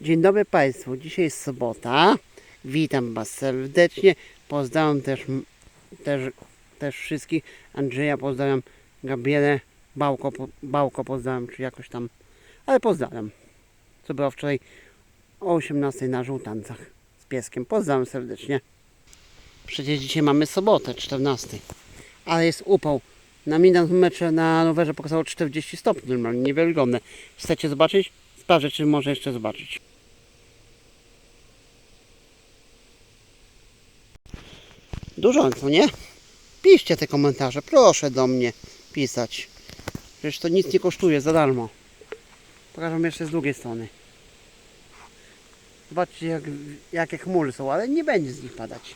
Dzień dobry Państwu. Dzisiaj jest sobota. Witam Was serdecznie. Pozdrawiam też, też, też wszystkich. Andrzeja pozdrawiam. Gabrielę Bałko, Bałko pozdrawiam, czy jakoś tam. Ale pozdrawiam. Co było wczoraj o 18 na żółtancach z pieskiem. Pozdrawiam serdecznie. Przecież dzisiaj mamy sobotę, 14. Ale jest upał. Na minometrze na rowerze pokazało 40 stopni normalnie, niewiarygodne. Chcecie zobaczyć? Sprawdzę, czy może jeszcze zobaczyć. Dużo, co nie? Piszcie te komentarze, proszę do mnie pisać. Przecież to nic nie kosztuje, za darmo. Pokażę jeszcze z drugiej strony. Zobaczcie jak, jakie chmury są, ale nie będzie z nich padać.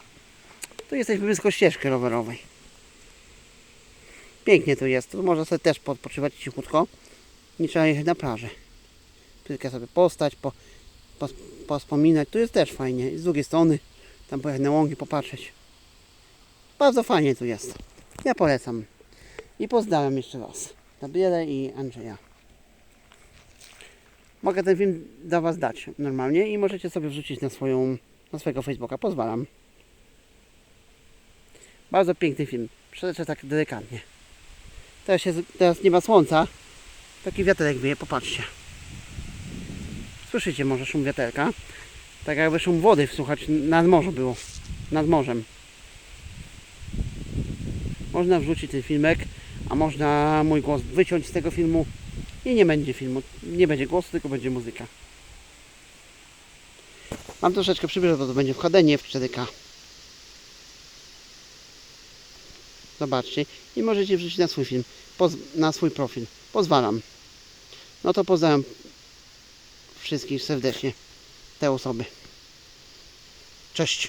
Tu jesteśmy blisko ścieżki rowerowej. Pięknie tu jest, tu można sobie też podpoczywać cichutko. Nie trzeba jechać na plażę. Tylko sobie postać, po, po, pospominać. Tu jest też fajnie. Z drugiej strony, tam pojechać na łąki, popatrzeć. Bardzo fajnie tu jest. Ja polecam. I pozdrawiam jeszcze raz. Gabrielę i Andrzeja. Mogę ten film dla Was dać normalnie i możecie sobie wrzucić na swoją, na swojego Facebooka. Pozwalam. Bardzo piękny film. Przeleczę tak delikatnie. Teraz, się, teraz nie ma słońca. Taki wiaterek wieje, popatrzcie. Słyszycie może szum wiaterka? Tak jakby szum wody słuchać nad morzu było. Nad morzem. Można wrzucić ten filmek, a można mój głos wyciąć z tego filmu i nie będzie filmu. Nie będzie głosu, tylko będzie muzyka. Mam troszeczkę przybliżę, bo to będzie w HD, nie w 4K. Zobaczcie i możecie wrzucić na swój film, na swój profil. Pozwalam. No to pozdrawiam wszystkich serdecznie, te osoby. Cześć.